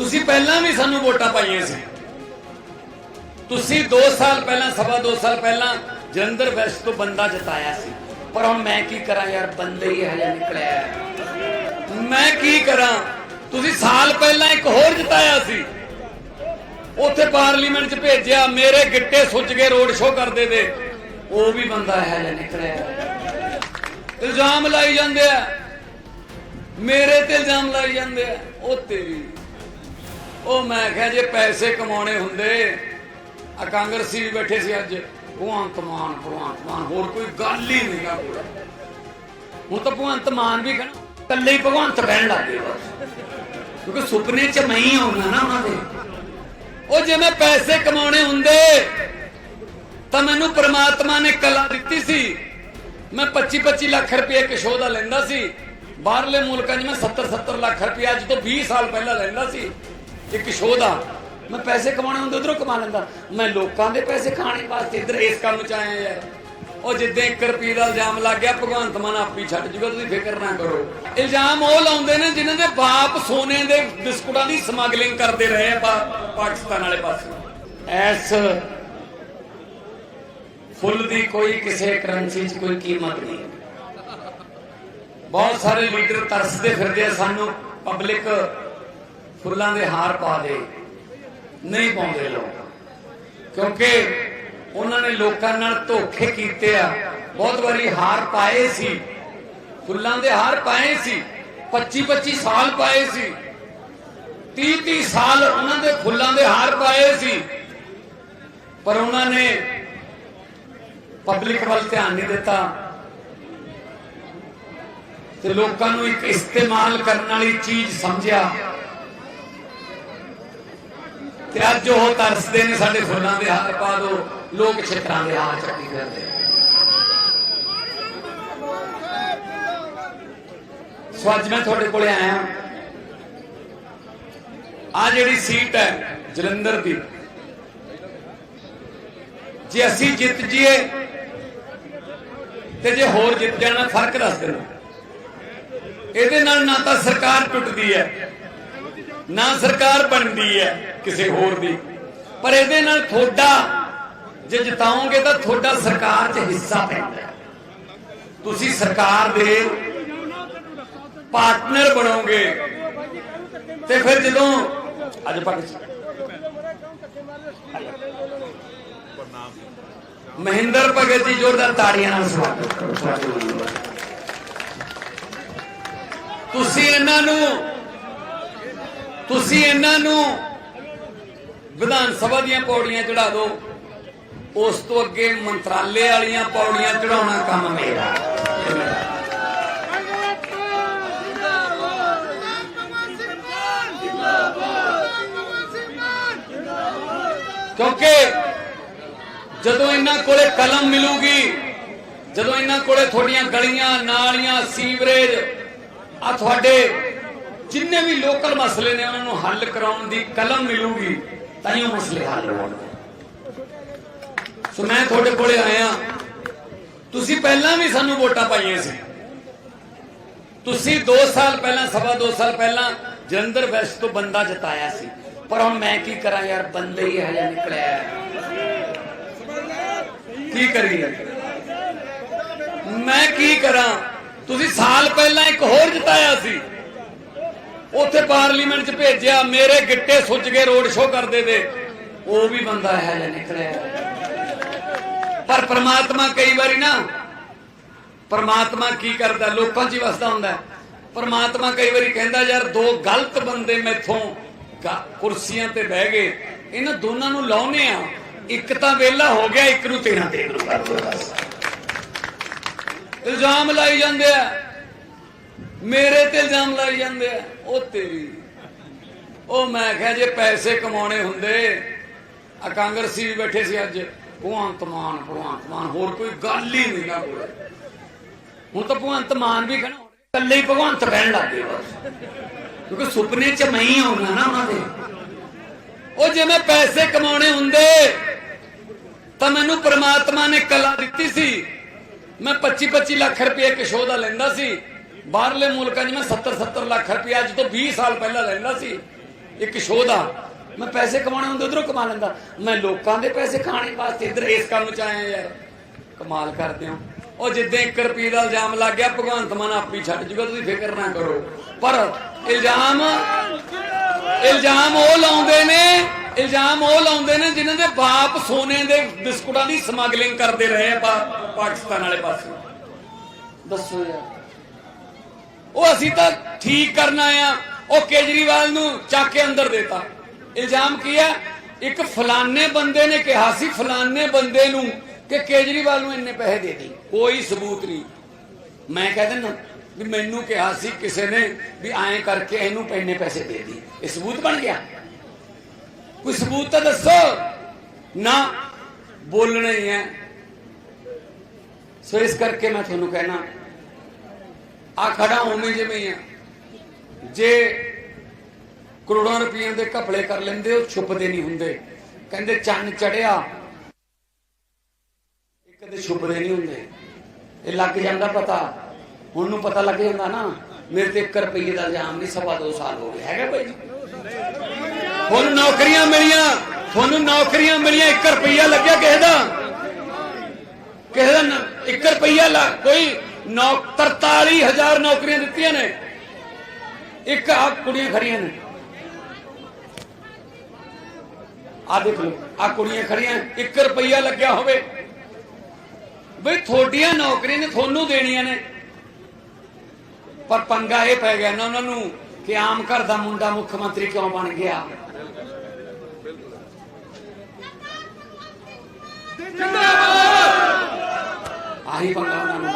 ਤੁਸੀਂ ਪਹਿਲਾਂ ਵੀ ਸਾਨੂੰ ਵੋਟਾਂ ਪਾਈਆਂ ਸੀ। ਤੁਸੀਂ 2 ਸਾਲ ਪਹਿਲਾਂ, ਸਵਾ 2 ਸਾਲ ਪਹਿਲਾਂ ਜਲੰਧਰ ਵੈਸਟ ਤੋਂ ਬੰਦਾ ਜਿਤਾਇਆ ਸੀ। ਪਰ ਹੁਣ ਮੈਂ ਕੀ ਕਰਾਂ ਯਾਰ, ਬੰਦੇ ਹੀ ਹਲੇ ਨਿਕਲਿਆ ਹੈ। ਮੈਂ ਕੀ ਕਰਾਂ? ਤੁਸੀਂ ਸਾਲ ਪਹਿਲਾਂ ਇੱਕ ਹੋਰ ਜਿਤਾਇਆ ਸੀ। ਉੱਥੇ ਪਾਰਲੀਮੈਂਟ 'ਚ ਭੇਜਿਆ, ਮੇਰੇ ਗਿੱਟੇ ਸੁੱਜ ਕੇ ਰੋਡ ਸ਼ੋਅ ਕਰਦੇ ਤੇ ਉਹ ਵੀ ਬੰਦਾ ਹਲੇ ਨਿਕਲਿਆ। ਹੈ। ਇਲਜ਼ਾਮ ਲਾਈ ਜਾਂਦੇ ਆ। ਮੇਰੇ ਤੇ ਇਲਜ਼ਾਮ ਲਾਈ ਜਾਂਦੇ ਆ, ਉਹ ਤੇਰੀ। ਉਹ ਮੈਂ ਕਿਹਾ ਜੇ ਪੈਸੇ ਕਮਾਉਣੇ ਹੁੰਦੇ, ਆ ਕਾਂਗਰਸੀ ਵੀ ਬੈਠੇ ਸੀ ਅੱਜ। ਭਗਵੰਤ ਮਾਨ ਭਗਵੰਤ ਮਾਨ, ਹੋਰ ਕੋਈ ਗੱਲ ਹੀ ਨਹੀਂ ਗਾ ਹੁਣ ਤਾਂ ਭਗਵੰਤ ਮਾਨ ਵੀ ਕਹਿਣਾ ਕੱਲੇ ਹੀ ਭਗਵੰਤ ਕਹਿਣ ਲੱਗ ਗਏ ਕਿਉਂਕਿ ਸੁਪਨੇ ਚ ਮੈਂ ਹੀ ਆਉਣਾ ਨਾ ਉਹਨਾਂ ਦੇ। ਉਹ ਜੇ ਮੈਂ ਪੈਸੇ ਕਮਾਉਣੇ ਹੁੰਦੇ, ਤਾਂ ਮੈਨੂੰ ਪ੍ਰਮਾਤਮਾ ਨੇ ਕਲਾ ਦਿੱਤੀ ਸੀ। ਮੈਂ 25 25 ਲੱਖ ਰੁਪਏ ਇੱਕ ਸ਼ੋਅ ਦਾ ਲੈਂਦਾ ਸੀ। ਬਾਹਰਲੇ ਮੁਲਕਾਂ 'ਚ ਮੈਂ 70 70 ਲੱਖ ਰੁਪਏ ਅੱਜ ਤੋਂ 20 ਸਾਲ ਪਹਿਲਾਂ ਲੈਂਦਾ ਸੀ। ਇੱਕ ਸ਼ੋਅ ਦਾ ਮੈਂ ਪੈਸੇ ਕਮਾਉਣੇ ਹੁੰਦੇ, ਉਧਰੋਂ ਕਮਾ ਲੈਂਦਾ। ਮੈਂ ਲੋਕਾਂ ਦੇ ਪੈਸੇ ਖਾਣੇ ਵਾਸਤੇ ਇੱਧਰ ਇਸ ਕੰਮ 'ਚ ਆਇਆ ਯਾਰ ਉਹ ਜਿੱਦਾਂ 1 ਰੁਪਏ ਦਾ ਇਲਜ਼ਾਮ ਲੱਗ ਗਿਆ, ਭਗਵੰਤ ਮਾਨ ਆਪੀ ਛੱਡ ਜੂਗਾ, ਤੁਸੀਂ ਫਿਕਰ ਨਾ ਕਰੋ। ਇਲਜ਼ਾਮ ਉਹ ਲਾਉਂਦੇ ਨੇ ਜਿਨ੍ਹਾਂ ਦੇ ਬਾਪ ਸੋਨੇ ਦੇ ਬਿਸਕੁਟਾਂ ਦੀ ਸਮਗਲਿੰਗ ਕਰਦੇ ਰਹੇ ਆ ਪਾਕਿਸਤਾਨ ਵਾਲੇ ਪਾਸੇ। ਐਸ ਫੁੱਲ ਦੀ ਕੋਈ ਕਿਸੇ ਕਰੰਸੀ 'ਚ ਕੋਈ ਕੀਮਤ ਨਹੀਂ ਬਹੁਤ ਸਾਰੇ ਲੀਡਰ ਤਰਸਦੇ ਫਿਰਦੇ ਆ ਸਾਨੂੰ, ਪਬਲਿਕ ਫੁੱਲਾਂ ਦੇ ਹਾਰ ਪਾ ਦੇ, ਨਹੀਂ ਪਾਉਂਦੇ ਲੋਕ। ਕਿਉਂਕਿ ਉਹਨਾਂ ਨੇ ਲੋਕਾਂ ਨਾਲ ਧੋਖੇ ਕੀਤੇ ਆ। ਬਹੁਤ ਵਾਰੀ ਹਾਰ ਪਾਏ ਸੀ। ਫੁੱਲਾਂ ਦੇ ਹਾਰ ਪਾਏ ਸੀ। 25 25 ਸਾਲ ਪਾਏ ਸੀ। 30 30 ਸਾਲ ਉਹਨਾਂ ਦੇ ਫੁੱਲਾਂ ਦੇ ਹਾਰ ਪਾਏ ਸੀ। ਪਰ ਉਹਨਾਂ ਨੇ ਪਬਲਿਕ ਵੱਲ ਧਿਆਨ ਨਹੀਂ ਦਿੱਤਾ। ਤੇ ਲੋਕਾਂ ਨੂੰ ਇੱਕ ਇਸਤੇਮਾਲ ਕਰਨ ਵਾਲੀ ਚੀਜ਼ ਸਮਝਿਆ। ਤੇ ਅੱਜ ਉਹ ਤਰਸਦੇ ਨੇ ਸਾਡੇ ਫੁੱਲਾਂ ਦੇ ਹਾਰ ਪਾ ਦੋ, ਲੋਕ ਛਿੱਤਰਾਂ ਦੇ ਹਾਰ ਚੱਕੀ ਫਿਰਦੇ ਸੋ ਅੱਜ ਮੈਂ ਤੁਹਾਡੇ ਕੋਲੇ ਆਇਆ। ਆ ਜਿਹੜੀ ਸੀਟ ਹੈ, ਜਲੰਧਰ ਦੀ, ਜੇ ਅਸੀਂ ਜਿੱਤ ਜੀਏ ਤੇ ਜੇ ਹੋਰ ਜਿੱਤ ਜਾਣਾ ਫ਼ਰਕ ਦੱਸ ਦੇਣਾ ਇਹਦੇ ਨਾਲ ਨਾ ਤਾਂ ਸਰਕਾਰ ਟੁੱਟਦੀ ਹੈ ਨਾ ਸਰਕਾਰ ਬਣਦੀ ਹੈ ਕਿਸੇ ਹੋਰ ਦੀ। ਪਰ ਇਹਦੇ ਨਾਲ ਤੁਹਾਡਾ ਜੇ ਜਿਤਾਓਗੇ ਤਾਂ ਤੁਹਾਡਾ ਸਰਕਾਰ 'ਚ ਹਿੱਸਾ ਪੈਂਦਾ ਤੁਸੀਂ ਸਰਕਾਰ ਦੇ ਪਾਰਟਨਰ ਬਣੋਗੇ, ਤੇ ਫਿਰ ਜਦੋਂ ਅੱਜ ਪਾਕਿਸਤਾਨ ਮਹਿੰਦਰ ਭਗਤ ਜੀ ਜੋਰਦਾਰ ਤਾੜੀਆਂ ਨਾਲ ਸਵਾਗਤ ਕਰੋ। ਤੁਸੀਂ ਇਹਨਾਂ ਨੂੰ ਤੁਸੀਂ ਇਹਨਾਂ ਨੂੰ ਵਿਧਾਨ ਸਭਾ ਦੀਆਂ ਪੌੜੀਆਂ ਚੜਾ ਦਿਓ। ਉਸ ਤੋਂ ਅੱਗੇ ਮੰਤਰਾਲੇ ਵਾਲੀਆਂ ਪੌੜੀਆਂ ਚੜਾਉਣਾ ਕੰਮ ਮੇਰਾ। ਕਿਉਂਕਿ ਜਦੋਂ ਇਹਨਾਂ ਕੋਲੇ ਕਲਮ ਮਿਲੂਗੀ, ਜਦੋਂ ਇਹਨਾਂ ਕੋਲੇ ਤੁਹਾਡੀਆਂ ਗਲੀਆਂ, ਨਾਲੀਆਂ, ਸੀਵਰੇਜ ਆ ਤੁਹਾਡੇ ਜਿੰਨੇ ਵੀ ਲੋਕਲ ਮਸਲੇ ਨੇ, ਉਹਨਾਂ ਨੂੰ ਹੱਲ ਕਰਾਉਣ ਦੀ ਕਲਮ ਮਿਲੂਗੀ, ਤਾਂ ਹੀ ਉਹ ਮਸਲੇ ਹੱਲ ਹੋਣਗੇ। ਸੋ ਮੈਂ ਤੁਹਾਡੇ ਕੋਲੇ ਆਇਆ। ਤੁਸੀਂ ਪਹਿਲਾਂ ਵੀ ਸਾਨੂੰ ਵੋਟਾਂ ਪਾਈਆਂ ਸੀ। ਤੁਸੀਂ 2 ਸਾਲ ਪਹਿਲਾਂ, ਸਵਾ 2 ਸਾਲ ਪਹਿਲਾਂ ਜਲੰਧਰ ਵੈਸਟ ਤੋਂ ਬੰਦਾ ਜਿਤਾਇਆ ਸੀ। ਪਰ ਹੁਣ ਮੈਂ ਕੀ ਕਰਾਂ ਯਾਰ, ਬੰਦੇ ਹੀ ਹਲੇ ਨਿਕਲਿਆ। ਕੀ ਕਰੀਏ? ਮੈਂ ਕੀ ਕਰਾਂ? ਤੁਸੀਂ ਸਾਲ ਪਹਿਲਾਂ ਇੱਕ ਹੋਰ ਜਿਤਾਇਆ ਸੀ। ਉੱਥੇ ਪਾਰਲੀਮੈਂਟ 'ਚ ਭੇਜਿਆ, ਮੇਰੇ ਗਿੱਟੇ ਸੁੱਜ ਕੇ ਰੋਡ ਸ਼ੋਅ ਕਰਦੇ ਤੇ। ਉਹ ਵੀ ਬੰਦਾ ਹਲੇ ਨਿਕਲਿਆ। ਪਰ ਪ੍ਰਮਾਤਮਾ ਕਈ ਵਾਰੀ ਨਾ, ਪਰਮਾਤਮਾ ਕੀ ਕਰਦਾ, ਲੋਕਾਂ 'ਚ ਹੀ ਵਸਦਾ ਹੁੰਦਾ। ਹੈ। ਕਈ ਵਾਰੀ ਕਹਿੰਦਾ, ਯਾਰ, ਦੋ ਗਲਤ ਬੰਦੇ ਮੈਥੋਂ ਕੁਰਸੀਆਂ ਤੇ ਬਹਿ ਗਏ। ਇਹਨਾਂ ਦੋਨਾਂ ਨੂੰ ਲਾਉਨੇ ਆ। ਇੱਕ ਤਾਂ ਵਿਹਲਾ ਹੋ ਗਿਆ, ਇੱਕ ਨੂੰ ਤੇਰਾ ਦੇ ਇਲਜ਼ਾਮ ਲਾਈ ਜਾਂਦੇ ਆ। ਮੇਰੇ ਤੇ ਇਲਜ਼ਾਮ ਲਾਈ ਜਾਂਦੇ ਆ। ਉਹ ਤੇਰੀ। ਉਹ ਮੈਂ ਕਿਹਾ ਜੇ ਪੈਸੇ ਕਮਾਉਣੇ ਹੁੰਦੇ, ਆ ਕਾਂਗਰਸੀ ਵੀ ਬੈਠੇ ਸੀ ਅੱਜ। ਭਗਵੰਤ ਮਾਨ ਭਗਵੰਤ ਮਾਨ, ਹੋਰ ਕੋਈ ਗੱਲ ਹੀ ਨਹੀਂ ਨਾ ਕੋਲ ਹੁਣ ਤਾਂ ਭਗਵੰਤ ਮਾਨ ਵੀ ਕਹਿਣਾ ਇਕੱਲੇ ਹੀ ਭਗਵੰਤ ਰਹਿਣ ਲੱਗ ਗਏ ਬਸ। ਕਿਉਂਕਿ ਸੁਪਨੇ 'ਚ ਮੈਂ ਹੀ ਆਉਣਾ ਨਾ ਉਹਨਾਂ ਦੇ। ਉਹ ਜੇ ਮੈਂ ਪੈਸੇ ਕਮਾਉਣੇ ਹੁੰਦੇ, ਤਾਂ ਮੈਨੂੰ ਪ੍ਰਮਾਤਮਾ ਨੇ ਕਲਾ ਦਿੱਤੀ ਸੀ। ਮੈਂ 25 25 ਲੱਖ ਰੁਪਏ ਇੱਕ ਸ਼ੋਅ ਦਾ ਲੈਂਦਾ ਸੀ। ਬਾਹਰਲੇ ਮੁਲਕਾਂ 'ਚ ਮੈਂ 70 70 ਲੱਖ ਰੁਪਇਆ ਅੱਜ ਤੋਂ 20 ਸਾਲ ਪਹਿਲਾਂ ਲੈਂਦਾ ਸੀ। ਇੱਕ ਸ਼ੋਅ ਦਾ। ਮੈਂ ਪੈਸੇ ਕਮਾਉਣੇ ਹੁੰਦੇ, ਉਧਰੋਂ ਕਮਾ ਲੈਂਦਾ। ਮੈਂ ਲੋਕਾਂ ਦੇ ਪੈਸੇ ਖਾਣੇ ਵਾਸਤੇ ਇੱਧਰ ਇਸ ਕੰਮ 'ਚ ਆਇਆ ਯਾਰ। ਕਮਾਲ ਕਰਦੇ ਹੋ। ਉਹ ਜਿੱਦਾਂ 1 ਰੁਪਏ ਦਾ ਇਲਜ਼ਾਮ ਲੱਗ ਗਿਆ, ਭਗਵੰਤ ਮਾਨ ਆਪੀ ਛੱਡ ਜੂਗਾ, ਤੁਸੀਂ ਫਿਕਰ ਨਾ ਕਰੋ। ਪਰ ਇਲਜ਼ਾਮ ਇਲਜ਼ਾਮ ਉਹ ਲਾਉਂਦੇ ਨੇ, ਇਲਜ਼ਾਮ ਉਹ ਲਾਉਂਦੇ ਨੇ ਜਿਨ੍ਹਾਂ ਦੇ ਬਾਪ ਸੋਨੇ ਦੇ ਬਿਸਕੁਟਾਂ ਦੀ ਸਮਗਲਿੰਗ ਕਰਦੇ ਰਹੇ ਆ ਪਾਕਿਸਤਾਨ ਵਾਲੇ ਪਾਸੇ। ਦੱਸੋ ਯਾਰ। ਉਹ ਅਸੀਂ ਤਾਂ ਠੀਕ ਕਰਨ ਆਏ ਆ। ਉਹ ਕੇਜਰੀਵਾਲ ਨੂੰ ਚੱਕ ਕੇ ਅੰਦਰ ਦੇਤਾ। ਇਲਜ਼ਾਮ ਕੀ ਹੈ? ਇੱਕ ਫਲਾਨੇ ਬੰਦੇ ਨੇ ਕਿਹਾ ਸੀ ਫਲਾਨੇ ਬੰਦੇ ਨੂੰ ਕਿ ਕੇਜਰੀਵਾਲ ਨੂੰ ਇੰਨੇ ਪੈਸੇ ਦੇ ਦੇ। ਕੋਈ ਸਬੂਤ ਨਹੀਂ। ਮੈਂ ਕਹਿ ਦਿੰਦਾ ਵੀ ਮੈਨੂੰ ਕਿਹਾ ਸੀ ਕਿਸੇ ਨੇ ਵੀ ਐਂ ਕਰਕੇ ਇਹਨੂੰ ਇੰਨੇ ਪੈਸੇ ਦੇ ਦੇ। ਇਹ ਸਬੂਤ ਬਣ ਗਿਆ। ਕੋਈ ਸਬੂਤ ਤਾਂ ਦੱਸੋ। ਨਾ, ਬੋਲਣਾ ਹੀ ਹੈ। ਸੋ ਇਸ ਕਰਕੇ ਮੈਂ ਤੁਹਾਨੂੰ ਕਹਿਣਾ ਆ ਖੜਾ ਉਵੇਂ ਜਿਵੇਂ ਆ। ਜੇ ਕਰੋੜਾਂ ਰੁਪਈਆਂ ਦੇ ਘਪਲੇ ਕਰ ਲੈਂਦੇ, ਉਹ ਛੁਪਦੇ ਨਹੀਂ ਹੁੰਦੇ। ਕਹਿੰਦੇ ਚੰਨ ਚੜਿਆ। ਇਹ ਕਦੇ ਛੁਪਦੇ ਨਹੀਂ ਹੁੰਦੇ। ਇਹ ਲੱਗ ਜਾਂਦਾ ਪਤਾ। ਹੁਣ ਨੂੰ ਪਤਾ ਲੱਗ ਜਾਂਦਾ ਨਾ, ਮੇਰੇ ਤੇ 1 ਰੁਪਈਏ ਦਾ ਇਲਜ਼ਾਮ ਨਹੀਂ, ਸਵਾ ਦੋ ਸਾਲ ਹੋ ਗਏ। ਹੈਗਾ ਭਾਈ ਤੁਹਾਨੂੰ ਨੌਕਰੀਆਂ ਮਿਲੀਆਂ ਤੁਹਾਨੂੰ ਨੌਕਰੀਆਂ ਮਿਲੀਆਂ 1 ਰੁਪਈਆ ਲੱਗਿਆ ਕਿਸੇ ਦਾ? ਕਿਸੇ ਦਾ 1 ਰੁਪਈਆ ਲਾ ਕੋਈ 43000 ਨੌਕਰੀਆਂ ਦਿੱਤੀਆਂ ਨੇ। ਇੱਕ ਆ ਕੁੜੀਆਂ ਖੜੀਆਂ ਨੇ। ਆ ਦੇਖ ਲਓ ਆ ਕੁੜੀਆਂ ਖੜੀਆਂ 1 ਰੁਪਈਆ ਲੱਗਿਆ ਹੋਵੇ। ਬਈ ਤੁਹਾਡੀਆਂ ਨੌਕਰੀਆਂ ਨੇ ਤੁਹਾਨੂੰ ਦੇਣੀਆਂ ਨੇ। ਪਰ ਪੰਗਾ ਇਹ ਪੈ ਗਿਆ ਨਾ ਉਹਨਾਂ ਨੂੰ ਕਿ ਆਮ ਘਰ ਦਾ ਮੁੰਡਾ ਮੁੱਖ ਮੰਤਰੀ ਕਿਉਂ ਬਣ ਗਿਆ। ਆਹੀ ਪੰਗਾ ਉਹਨਾਂ ਨੂੰ।